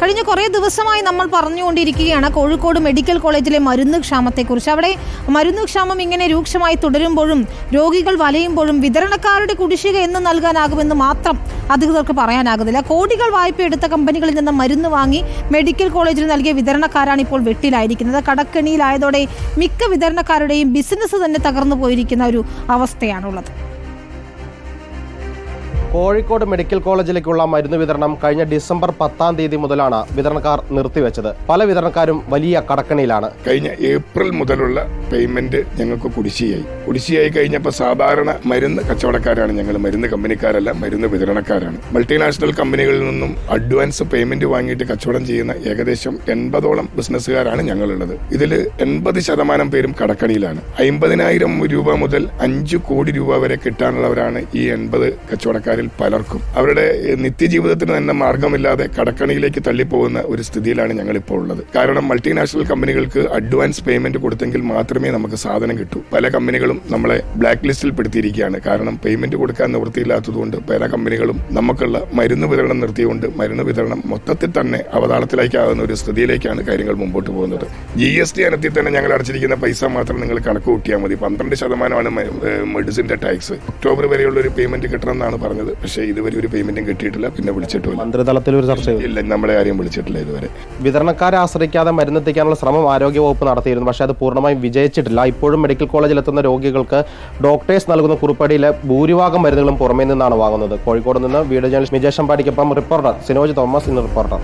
കഴിഞ്ഞ കുറേ ദിവസമായി നമ്മൾ പറഞ്ഞുകൊണ്ടിരിക്കുകയാണ് കോഴിക്കോട് മെഡിക്കൽ കോളേജിലെ മരുന്ന് ക്ഷാമത്തെക്കുറിച്ച്. അവിടെ മരുന്ന് ക്ഷാമം ഇങ്ങനെ രൂക്ഷമായി തുടരുമ്പോഴും രോഗികൾ വലയുമ്പോഴും വിതരണക്കാരുടെ കുടിശ്ശിക എന്ന് നൽകാനാകുമെന്ന് മാത്രം അധികൃതർക്ക് പറയാനാകുന്നില്ല. കോടികൾ വായ്പ എടുത്ത കമ്പനികളിൽ നിന്ന് മരുന്ന് വാങ്ങി മെഡിക്കൽ കോളേജിൽ നൽകിയ വിതരണക്കാരാണ് ഇപ്പോൾ വെട്ടിലായിരിക്കുന്നത്. കടക്കെണിയിലായതോടെ മിക്ക വിതരണക്കാരുടെയും ബിസിനസ് തന്നെ തകർന്നു പോയിരിക്കുന്ന ഒരു അവസ്ഥയാണുള്ളത്. കോഴിക്കോട് മെഡിക്കൽ കോളേജിലേക്കുള്ള മരുന്ന് വിതരണം കഴിഞ്ഞ ഡിസംബർ പത്താം തീയതി മുതലാണ് വിതരണക്കാർ നിർത്തിവെച്ചത്. പല വിതരണക്കാരും വലിയ കടക്കണിയിലാണ്. കഴിഞ്ഞ ഏപ്രിൽ മുതലുള്ള പേയ്മെന്റ് ഞങ്ങൾക്ക് കുടിശ്ശിയായി. കുടിശ്ശിയായി കഴിഞ്ഞപ്പോൾ സാധാരണ മരുന്ന് കച്ചവടക്കാരാണ് ഞങ്ങൾ. മരുന്ന് കമ്പനിക്കാരല്ല മരുന്ന് വിതരണക്കാരാണ്. മൾട്ടിനാഷണൽ കമ്പനികളിൽ നിന്നും അഡ്വാൻസ് പേയ്മെന്റ് വാങ്ങിയിട്ട് കച്ചവടം ചെയ്യുന്ന ഏകദേശം എൺപതോളം ബിസിനസ്സുകാരാണ് ഞങ്ങളുള്ളത്. ഇതിൽ എൺപത് ശതമാനം പേരും കടക്കണിയിലാണ്. അമ്പതിനായിരം രൂപ മുതൽ അഞ്ചു കോടി രൂപ വരെ കിട്ടാനുള്ളവരാണ് ഈ എൺപത് കച്ചവടക്കാരിൽ പലർക്കും. അവരുടെ നിത്യജീവിതത്തിന് തന്നെ മാർഗമില്ലാതെ കടക്കണിയിലേക്ക് തള്ളിപ്പോകുന്ന ഒരു സ്ഥിതിയിലാണ് ഞങ്ങൾ ഇപ്പോൾ ഉള്ളത്. കാരണം മൾട്ടിനാഷണൽ കമ്പനികൾക്ക് അഡ്വാൻസ് പേയ്മെന്റ് കൊടുത്തെങ്കിൽ മാത്രമേ നമുക്ക് സാധനം കിട്ടൂ. പല കമ്പനികളും നമ്മളെ ബ്ലാക്ക് ലിസ്റ്റിൽ പെടുത്തിയിരിക്കുകയാണ് കാരണം പേയ്മെന്റ് കൊടുക്കാൻ നിവൃത്തിയില്ലാത്തതുകൊണ്ട് പല കമ്പനികളും നമുക്കുള്ള മരുന്ന് വിതരണം നിർത്തിയുകൊണ്ട് മരുന്ന് വിതരണം മൊത്തത്തിൽ തന്നെ അവതാളത്തിലേക്കാകുന്ന ഒരു സ്ഥിതിയിലേക്കാണ് കാര്യങ്ങൾ മുമ്പോട്ട് പോകുന്നത്. ജി എസ് ടി ഇനത്തിൽ തന്നെ ഞങ്ങൾ അടച്ചിരിക്കുന്ന പൈസ മാത്രം നിങ്ങൾ കണക്ക് കൂട്ടിയാൽ മതി. പന്ത്രണ്ട് ശതമാനമാണ് മെഡിസിന്റെ ടാക്സ് ഒക്ടോബർ വരെയുള്ള ഒരു പേയ്മെന്റ് കിട്ടണമെന്നാണ് പറഞ്ഞത്. പക്ഷേ ഇതുവരെ ഒരു പേയ്മെന്റും കിട്ടിയിട്ടില്ല. പിന്നെ വിളിച്ചിട്ടില്ല മന്ത്രിതലത്തിൽ ഒരു ചർച്ച ഇല്ല നമ്മളെ ആരെയും വിളിച്ചിട്ടില്ല ഇതുവരെ. വിതരണക്കാരെ ആശ്രയിക്കാതെ മരുന്നെത്തിക്കാനുള്ള ശ്രമം ആരോഗ്യവകുപ്പ് നടത്തിയിരുന്നു. പക്ഷേ അത് പൂർണമായും വിജയിച്ചിട്ടില്ല ഇപ്പോഴും മെഡിക്കൽ കോളേജിൽ എത്തുന്ന രോഗികൾക്ക് ഡോക്ടേഴ്സ് നൽകുന്ന കുറിപ്പടിയിലെ ഭൂരിഭാഗം മരുന്നുകളും പുറമേ നിന്നാണ് വാങ്ങുന്നത്. കോഴിക്കോട് നിന്ന് വീഡിയോ ജേർണലിസ്റ്റ് മിജേഷ് അമ്പാടിക്കൊപ്പം റിപ്പോർട്ടർ സിനോജ് തോമസ് ഇന്ന് റിപ്പോർട്ടർ.